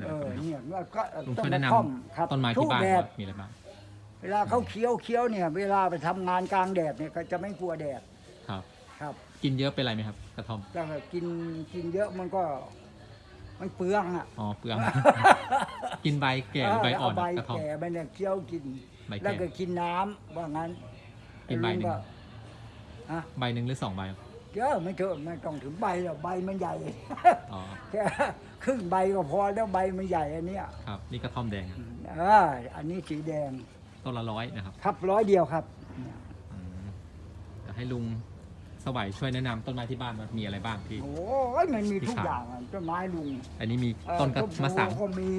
นะเอครับอเนี่ยแล้วก็ลุงต้ช่วยนแนะกนระท่อมครับำต้นไม้ที่ทุกบ้านแดว่าดมีอะไรบ้างเวลาเขาเคี้ยวเคี้ยวเนี่ย เวลาไปทำงานกลางแดดเนี่ยก็จะไม่กลัวแดดครับ ครับ กินเยอะเป็นไรไหมครับ กระท่อมแต่กินกินเยอะมันก็ มันเปลืองอะอ๋อเปลือง กินใบแก่หรือใบอ่อนเาใบอะกระท่อม แก่ใบเนี่ยเคี้ยวกิน ใบแก่ แล้วก็กินน้ำว่างั้นกินใบหนึ่งลุฮะ ใบหนึ่งหรือสองใบครับ เยอะไม่เถอะไม่ต้องถึงใบหรอกใบมันใหญ่ อ๋อ แค่ครึ่งใบก็พอแล้วใบมันใหญ่อันเนี้ยครับ นี่กระท่อมแดงครับเอออันนี้สีแดงต้นละร้อยนะครับครับร้อยเดียวครับเนี่ยอืมเดี๋ยวให้ลุงสวัยช่วยแนะนำต้นไม้ที่บ้านว่ามีอะไรบ้างที่ โอ้ยมันมีทุกอย่างอะต้นไม้ลุงอันนี้มีเอ่อต้นกระพวมะสังก็มี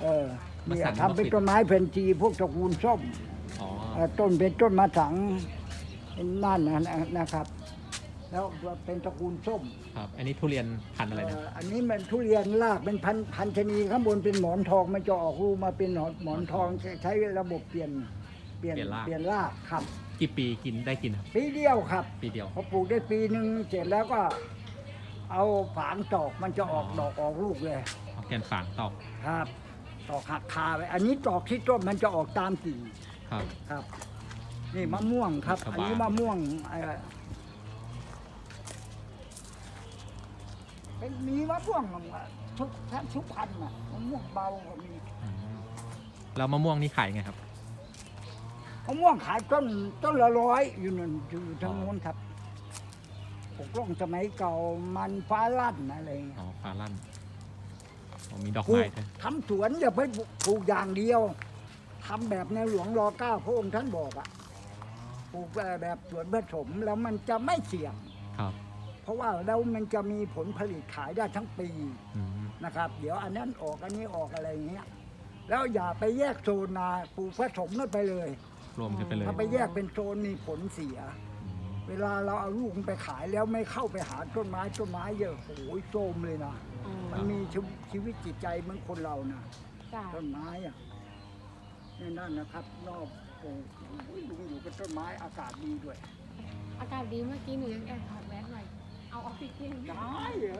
เออมะเนี่ยสังทำเป็นมะปิด ต้นไม้เพนทีพวกตระกูลส้ม อ๋อ เอ่อต้นเป็นต้นมะสังเป็นนั่นนะนะครับ แล้วเป็นตระกูลส้มครับ อันนี้ทุเรียนพันธุ์อะไรนะ เอ่ออันนี้มันทุเรียนรากเป็นพันพันชนีข้างบนเป็นหมอนทองมันจะออกรูปมาเป็นหนอนหมอนทองใช้ใช้ระบบเปลี่ยนเปลี่ยนเปลี่ยนรากครับกี่ปีกินได้กินครับ ปีเดียวครับ ปีเดียว พอปลูกได้ปีหนึ่งเสร็จแล้วก็เอาฝางตอกมันจะออกดอกออกลูกเลยเอาแกนฝางตอกครับตอกหักคาไปอันนี้ตอกที่ต้นมันจะออกตามกิ่งครับ ครับ นี่มะม่วงครับกระบะอันนี้มะม่วงเอ่อ เป็นมีมะม่วงทุกทั้งทุกพันธุ์น่ะมะม่วงเบาก็มีอืมแล้วมะม่วงนี่ขายไงครับ มะม่วงขายต้นต้นละร้อยอยู่นั่นอยู่ทางโน้นครับปกล่องสมัยเก่ามันฟ้าลั่นอะไรอย่างเงี้ยอ๋อฟาลั่นอ๋อมีดอกปลูไม้กด้วยทำสวนอย่าไปปลูกอย่างเดียวทำแบบในหลวงรอเก้าพระองค์ท่านบอกอะปลูกแบบสวนผสมแล้วมันจะไม่เสี่ยง ครับ เพราะว่าแล้วมันจะมีผลผลิตขายได้ทั้งปีอืมนะครับ เดี๋ยวอันนั้นออกอันนี้ออกอะไรอย่างเงี้ยแล้วอย่าไปแยกโซนนาปลูกผสมนั่นไปเลย รวมกันไปเลยถ้าไปแยกเป็นโซนมีผลเสีย อืมเวลาเราเอาลูกมันไปขายแล้วไม่เข้าไปหาต้นไม้ต้นไม้เยอะโอ้ยโทรมเลยนะอ๋อมันมีชีวิตชีวิตจิตใจเหมือนคนเรานะจ้ะต้นไม้อะนี่นั่นนะครับนอกปลูกอุ้ยลุงอยู่กับต้นไม้อากาศดีด้วย อากาศดีเมื่อกี้หนูยังแอบถอดแมสหน่อย เอาออกซิเจนได้เหรอ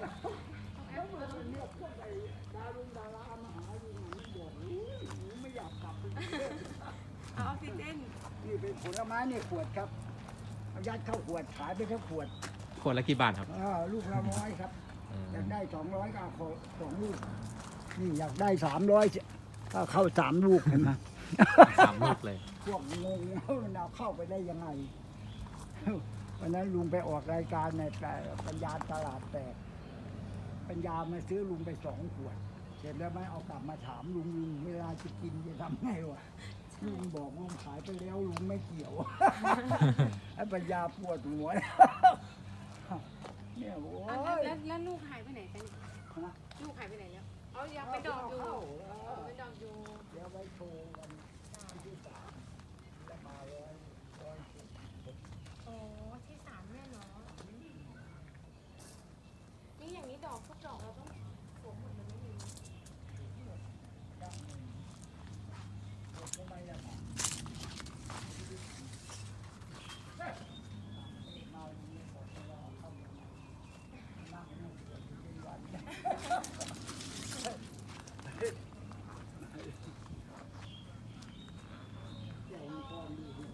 แล้วเวลเรียกพวกไอ้ดารุงดารามาหาลุงหนูบอกอุ้ยหนูไม่อยากกลับไปกรุงเทพเอาออกซิเจนนี่เป็นผลไม้เนี่ยขวดครับเอายัดเข้าขวดขายไปทั้งขวดขวดละกี่บาทครับอ่าลูกละร้อยครับ อืมอยากได้สองร้อยก็เอาขอสองลูก นี่อยากได้สามร้อยก็เข้าสามลูกเห็นไหม สามลูกเลย พวกงงมันเอาเข้าไปได้ยังไง วันนั้นลุงไปออกรายการในแต่ปัญญาตลาดแตก ปัญญามาซื้อลุงไปสองขวด เสร็จแล้วไม่เอากลับมาถามลุงลุงเวลาจะกินจะทำไงวะลุงบอกลุงขายไปแล้วลุงไม่เกี่ยวไอ้ปัญญาปวดหัวเนี่ยโอ้อะแล้วยแล้วแล้วลูกหายไปไหนกันเนี่ยนะลูกหายไปไหนแล้ว เอายังไปดอกอยู่เข้าเอาไปดอกอยู่ เดี๋ยวไปโชว์กันที่สามแล้วมาร้อยร้อยสิบ โอ้ที่สามแม่เนาะนี่อย่างนี้ดอกทุกดอกเราต้องสวมหมดเลยไม่มี ทำไมล่ะครับมาอย่างนี้ผมจะเอาเข้ามานั่งนั่งเดี๋ยวเป็นวันเดี๋ยวมีก้อนดูดิ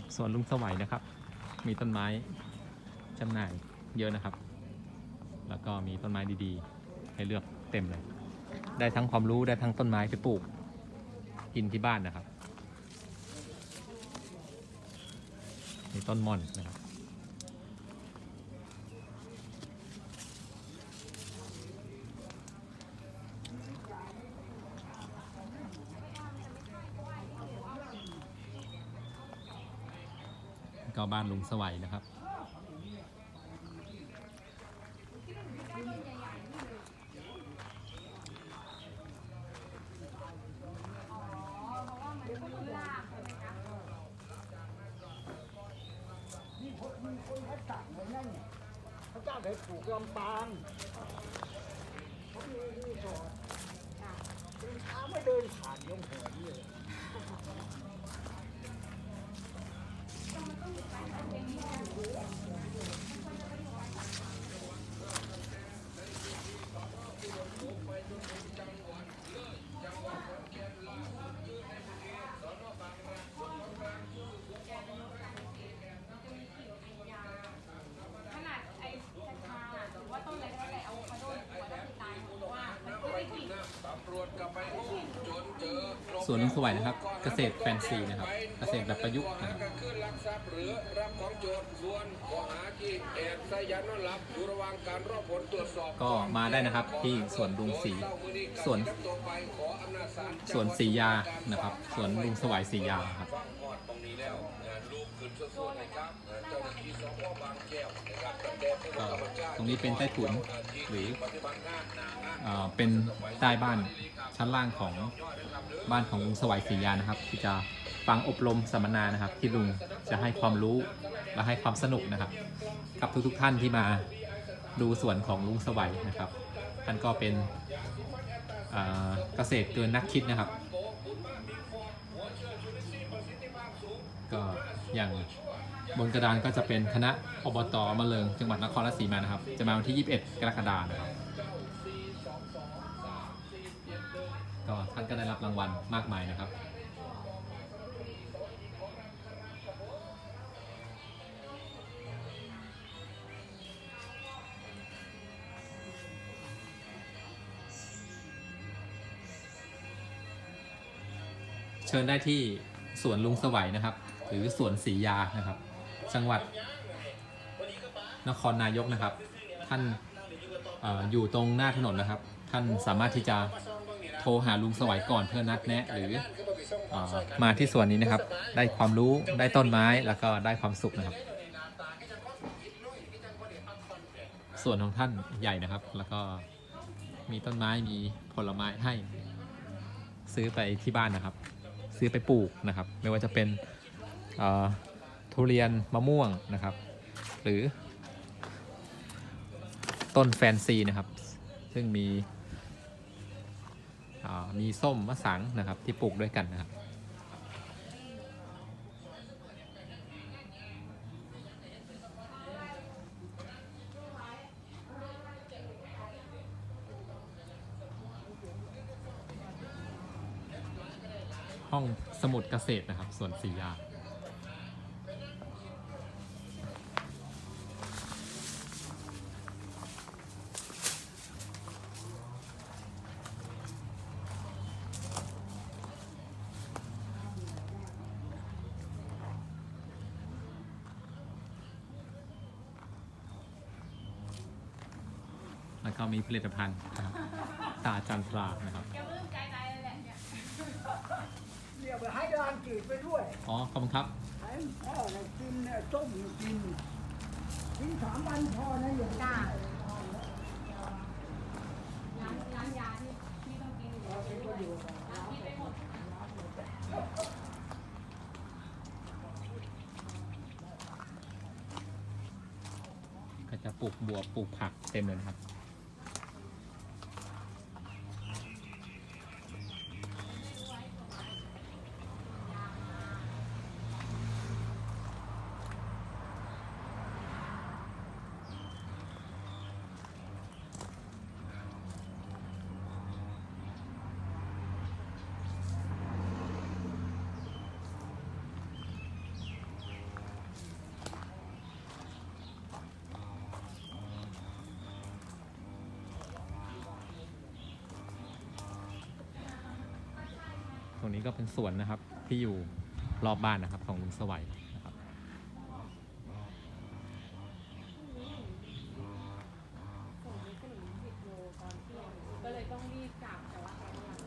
ครับส่วนลุงสวัยนะครับ มีต้นไม้จำหน่ายเยอะนะครับ แล้วก็มีต้นไม้ดีๆ ให้เลือกเต็มเลย ได้ทั้งความรู้ได้ทั้งต้นไม้ไปปลูกกินที่บ้านนะครับมีต้นม่อนนะครับ บ้านลุงสวัยนะครับ นี่คนมีคนเขาสั่งไว้นั่นเนี่ยเขาจ้างไปปลูกลำปางเขามีรีสอร์ทเป็นขาดยงแขนเลย ขนาดไอ้กัญชาหรือว่าต้นอะไรก็แต่เอาคาโดนหัวแล้วคือตายหมดเพราะว่ามันก็ไม่กลิ่น สวนลุงสวัยนะครับ เกษตรแฟนซีนะครับ เกษตรแบบประยุกต์นะครับก็คือลักทรัพย์หรือรับของโจรส่วนข้อหาที่แอบใส่ยานอนหลับอยู่ระหว่างการรอผลตรวจสอบก็มาได้นะครับที่สวนลุงสีสวนสวนสียานะครับสวนลุงสวัยสียาครับฟังพอด ตรงนี้เป็นใต้ถุนหรือเอ่อเป็นใต้บ้านชั้นล่างของบ้านของลุงสวัยศรียานะครับ ที่จะฟังอบรมสัมมนานะครับ ที่ลุงจะให้ความรู้และให้ความสนุกนะครับ กับทุกๆท่านที่มาดูสวนของลุงสวัยนะครับท่านก็เป็นเกษตรเกินนักคิดนะครับ ก็ อย่างบนกระดานก็จะเป็นคณะอบตมะเริงจังหวัดนครราชสีมานะครับ จะมาวันที่ 21 กรกฎาคมนะครับก็ท่านก็ได้รับรางวัลมากมายนะครับเชิญได้ที่สวนลุงสวัยนะครับ หรือสวนศรียานะครับ จังหวัดนครนายกนะครับ ท่านออยู่ตรงหน้าถนนนะครับ ท่านสามารถที่จะโทรหาลุงสวัยก่อนเพื่อนัดแนะ หรืออมาที่สวนนี้นะครับ ได้ความรู้ได้ต้นไม้แล้วก็ได้ความสุขนะครับสวนของท่านใหญ่นะครับ แล้วก็มีต้นไม้มีผลไม้ให้ ซื้อไปที่บ้านนะครับ ซื้อไปปลูกนะครับ ไม่ว่าจะเป็น ทุเรียนมะม่วงนะครับ หรือ ต้นแฟนซีนะครับ ซึ่งมีมีส้มมะสังนะครับที่ปลูกด้วยกันนะครับห้องสมุดเกษตรนะครับส่วนศรียา แล้วก็มีผลิตภัณฑ์นะครับตาจันทรานะครับ แกปลื้มใจใจเลยแหละเนี่ยเรียกไปให้ร้านจืดไปด้วยอ๋อ ขอบคุณครับ ให้พ่อเนี่ยกินเนี่ยต้มกินกินสามวันพอนะอย่างจ้าร้านร้านยาที่ที่ต้องกินอยู่เราเป็นประโยชน์ร้านที่ไปหมด ก็จะปลูกบัวปลูกผักเต็มเลยนะครับ รงนี้ก็เป็นสวนนะครับที่อยู่รอบบ้านนะครับของลุงสวัยนะครับส่งไปขนมสิบโลตอนเที่ยงก็เลยต้องรีบกลับแต่ว่าแกไม่รับ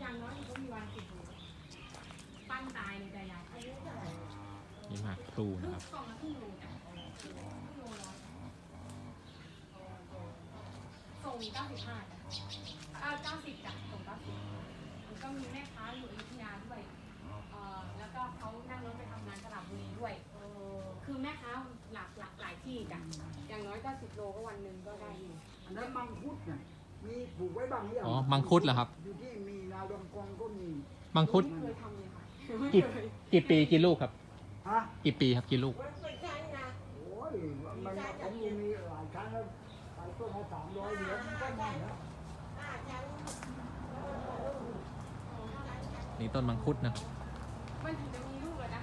อย่างน้อยมันก็มีวันสิบโลปั้นตายเลยแต่ยายอายุเท่าไหร่นี่หมากพลูครึ่นะงครับ กล่องละครึ่งโลจ้ะ มีเก้า90จาก้าส่ง90แล้วก็มีแม่ค้าอยู่อยุธยาด้วยเอ่อแล้วก็เขานั่งรถไปทำงานสลับุรีด้วย คือแม่ค้าหลักหลักหลายที่จ้ะอย่างน้อยก็สิโลก็วันหนึ่งก็ได้อยู่อันนั้นมังคุดน่ะมีปลูกไว้บางหรือยังอ๋อมังคุดเหรอครับ อยู่ที่มีนาดงกองก็มีมังคุดกี่กี่ปีกี่ลูกครับกี่ปีครับกี่ลูก โอ้ยมันผมมี นี่ต้นมังคุดนะ มันถึงจะมีลูกอะนะ